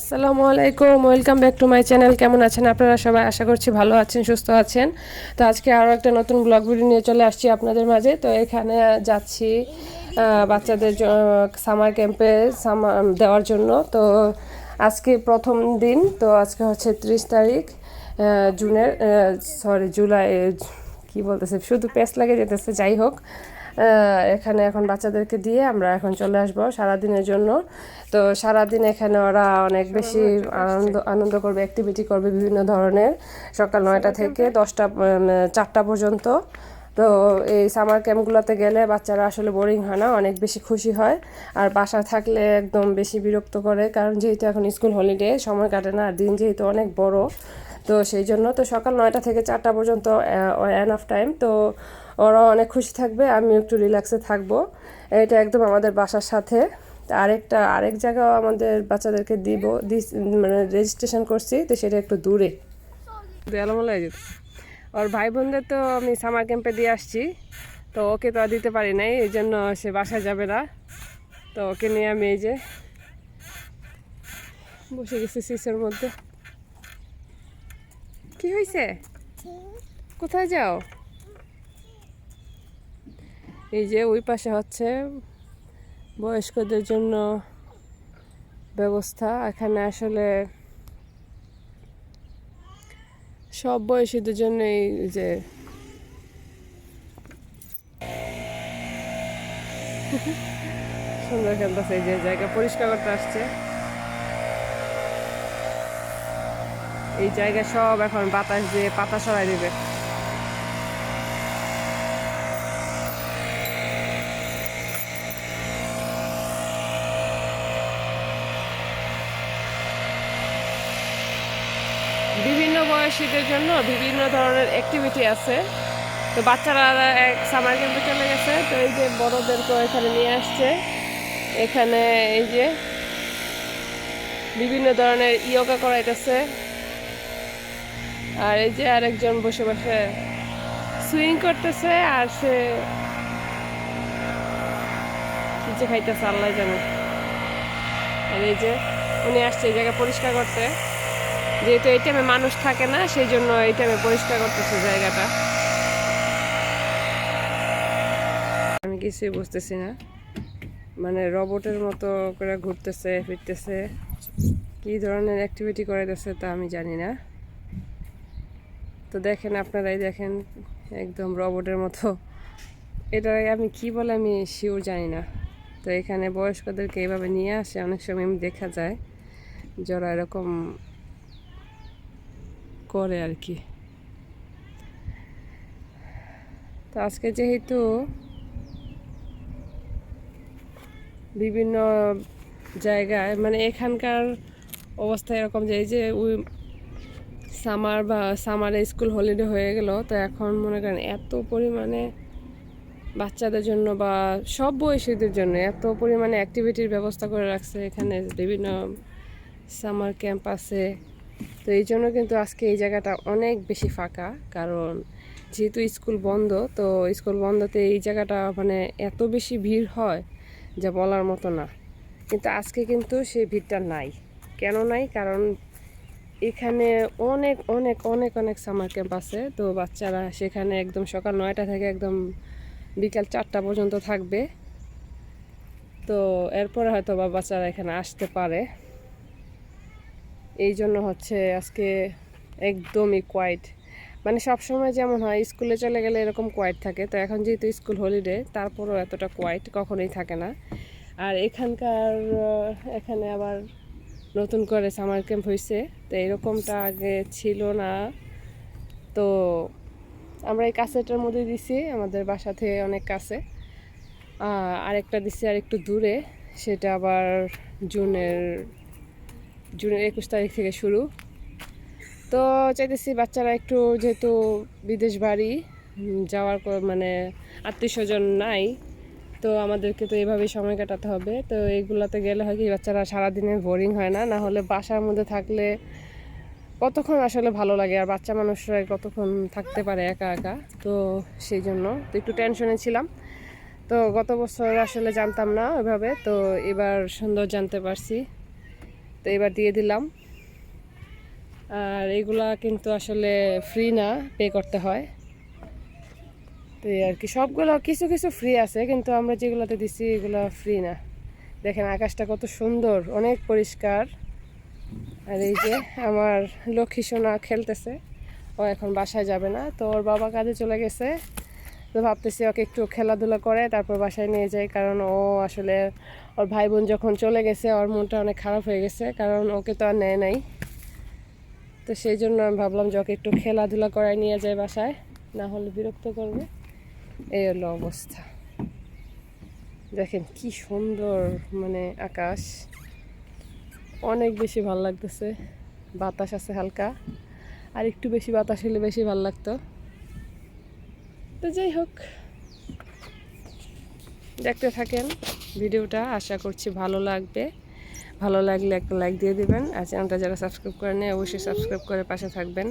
আসসালামু আলাইকুম, welcome back to my channel. কেমন আছেন আপনারা সবাই? আশা করছি ভালো আছেন, সুস্থ আছেন। তো আজকে আরও একটা নতুন ব্লগ ভিডিও নিয়ে চলে আসছি আপনাদের মাঝে। তো এখানে যাচ্ছি বাচ্চাদের সামার ক্যাম্পে সামার দেওয়ার জন্য। তো আজকে প্রথম দিন, তো আজকে হচ্ছে ত্রিশ তারিখ জুনের সরি জুলাই, কি বলতেছে? শুধু পেস লাগে যেতেছে যাই হোক। এখানে এখন বাচ্চাদেরকে দিয়ে আমরা এখন চলে আসব সারাদিনের জন্য। তো সারাদিন এখানে ওরা অনেক বেশি আনন্দ আনন্দ করবে অ্যাক্টিভিটি করবে বিভিন্ন ধরনের। সকাল নয়টা থেকে দশটা চারটা পর্যন্ত। তো এই সামার ক্যাম্পগুলোতে গেলে বাচ্চারা আসলে বোরিং হয় না অনেক বেশি খুশি হয়। আর বাসায় থাকলে একদম বেশি বিরক্ত করে কারণ যেহেতু এখন স্কুল হলিডে সময় কাটে না আর দিন যেহেতু অনেক বড় তো সেই জন্য তো সকাল নয়টা থেকে চারটা পর্যন্ত অফ টাইম তো ওরা অনেক খুশি থাকবে, আমি একটু রিল্যাক্সে থাকব। এটা একদম আমাদের বাসার সাথে। আরেকটা, আরেক জায়গাও আমাদের বাচ্চাদেরকে দিব মানে রেজিস্ট্রেশন করছি, তো সেটা একটু দূরে। ওর ভাই বোনদের তো আমি সামার ক্যাম্পে দিয়ে আসছি, তো ওকে তো দিতে পারি নাই, এই জন্য সে বাসায় যাবে না। তো ওকে নিয়ে আমি এই যে বসে গেছি সিসের মধ্যে। কি হয়েছে কোথায় যাও? এই যে ওই পাশে হচ্ছে বয়স্কদের জন্য ব্যবস্থা। এখানে আসলে সব বয়সীদের জন্য এই যে সুন্দর খেলতেছে যে জায়গা পরিষ্কার করতে আসছে। এই জায়গা সব এখন বাতাস দিয়ে পাতা সরাই দিবে। বিভিন্ন বয়সীদের জন্য বিভিন্ন ধরনের অ্যাক্টিভিটি আছে। তো বাচ্চারা এক সামার ক্যাম্পে চলে গেছে। তো এই যে বড়দেরকেও এখানে নিয়ে আসছে। এখানে এই যে বিভিন্ন ধরনের ইয়োগা করাইতেছে। আর এই যে আরেকজন বসে বসে সুইং করতেছে, আর সে কি যে খাইতেছে, আল্লাহ জানে। আর এই যে উনি আসছে এই জায়গা পরিষ্কার করতে। যেহেতু এই টাইমে মানুষ থাকে না, সেই জন্য এই টাইমে পরিষ্কার করতেছে জায়গাটা। আমি কিছুই বুঝতেছি না। মানে রবটের মতো করে ঘুরতেছে, ফিরতেছে। কি ধরনের অ্যাক্টিভিটি করে করাইতেছে তা আমি জানি না। তো দেখেন আপনারাই দেখেন, একদম রবটের মতো। এটা আমি কি বলে আমি শিওর জানি না। তো এখানে বয়স্কদেরকে এইভাবে নিয়ে আসে, অনেক সময় আমি দেখা যায়, যারা এরকম করে আর কি। তো আজকে যেহেতু বিভিন্ন জায়গায় মানে এখানকার অবস্থা এরকম যে, এই যে সামার বা সামারে স্কুল হলিডে হয়ে গেল, তো এখন মনে করেন এত পরিমাণে বাচ্চাদের জন্য বা সব বয়সীদের জন্য এত পরিমাণে অ্যাক্টিভিটির ব্যবস্থা করে রাখছে এখানে বিভিন্ন সামার ক্যাম্প আছে তো এই জন্য কিন্তু আজকে এই জায়গাটা অনেক বেশি ফাঁকা, কারণ যেহেতু স্কুল বন্ধ, তো স্কুল বন্ধতে এই জায়গাটা মানে এত বেশি ভিড় হয় যা বলার মতো না। কিন্তু আজকে কিন্তু সেই ভিড়টা নাই। কেন নাই? কারণ এখানে অনেক অনেক অনেক অনেক সামার ক্যাম্প আছে। তো বাচ্চারা সেখানে একদম সকাল নয়টা থেকে একদম বিকাল চারটা পর্যন্ত থাকবে। তো এরপরে হয়তো বা বাচ্চারা এখানে আসতে পারে। এই জন্য হচ্ছে আজকে একদমই কোয়াইট মানে সব সময় যেমন হয় স্কুলে চলে গেলে এরকম কোয়াইট থাকে। তো এখন যেহেতু স্কুল হলিডে তারপরও এতটা কোয়াইট কখনোই থাকে না। আর এখানকার, এখানে আবার নতুন করে সামার ক্যাম্প হয়েছে তো এরকমটা আগে ছিল না। তো আমরা এই কাছেটার মধ্যে দিছি আমাদের বাসা থেকে অনেক কাছে আহ, আরেকটা দিছি আর একটু দূরে সেটা আবার জুনের জুনের একুশ তারিখ থেকে শুরু। তো চাইতেছি বাচ্চারা একটু যেহেতু বিদেশ বাড়ি যাওয়ার মানে আত্মীয় স্বজন নাই তো আমাদেরকে তো এভাবেই সময় কাটাতে হবে। তো এইগুলোতে গেলে হয় কি, বাচ্চারা সারাদিনে বোরিং হয় না। না হলে বাসার মধ্যে থাকলে কতক্ষণ আসলে ভালো লাগে? আর বাচ্চা মানুষরা কতক্ষণ থাকতে পারে একা একা? তো সেই জন্য তো একটু টেনশনে ছিলাম। তো গত বছর আসলে জানতাম না ওইভাবে। তো এবার সুন্দর জানতে পারছি। তো এবার দিয়ে দিলাম। আর এগুলা কিন্তু আসলে ফ্রি না পে করতে হয়। তো এই আর কি সবগুলো কিছু কিছু ফ্রি আছে, কিন্তু আমরা যেগুলোতে দিছি এগুলো ফ্রি না। দেখেন আকাশটা কত সুন্দর, অনেক পরিষ্কার। আর এই যে আমার লক্ষ্মী সোনা খেলতেছে, ও এখন বাসায় যাবে না, তো ওর বাবা কাজে চলে গেছে। তো ভাবতেছি ওকে একটু খেলাধুলা করে, তারপর বাসায় নিয়ে যায় কারণ ও আসলে ওর ভাই বোন যখন চলে গেছে, ওর মনটা অনেক খারাপ হয়ে গেছে, কারণ ওকে তো আর নেয় নাই। তো সেই জন্য আমি ভাবলাম যে ওকে একটু খেলাধুলা করায় নিয়ে যায় বাসায়, না হলে বিরক্ত করবে। এই হলো অবস্থা। দেখেন কি সুন্দর মানে আকাশ। অনেক বেশি ভালো লাগতেছে। বাতাস আছে হালকা। আর একটু বেশি বাতাস হলে বেশি ভালো লাগতো। তো যাই হোক, দেখতে থাকেন ভিডিওটা। আশা করছি ভালো লাগবে। ভালো লাগলে একটা লাইক দিয়ে দিবেন। আর চ্যানেলটা যারা সাবস্ক্রাইব করেন অবশ্যই সাবস্ক্রাইব করে পাশে থাকবেন।